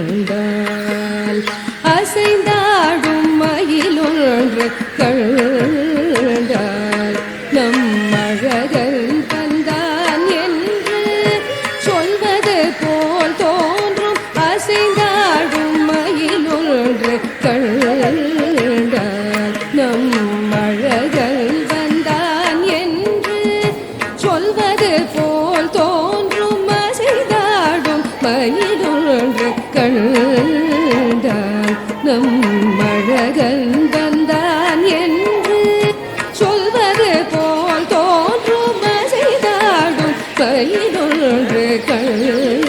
கண்டால் அசைந்தாடும் மயிலொன்று கண்டால் நம் அழகன் தந்தான் என்று சொல்வது போல் தோன்றும். அசைந்தாடும் மயிலொன்று கண்டால் நம் அழகன் வந்தான் என்று சொல்வது போல் தோன்றும். பயிரொன்று கண்டான் நம் மழகன் வந்தான் என்று சொல்வது போல் தோன்றும் செய்தாடும் பயிரொன்று கண்டான்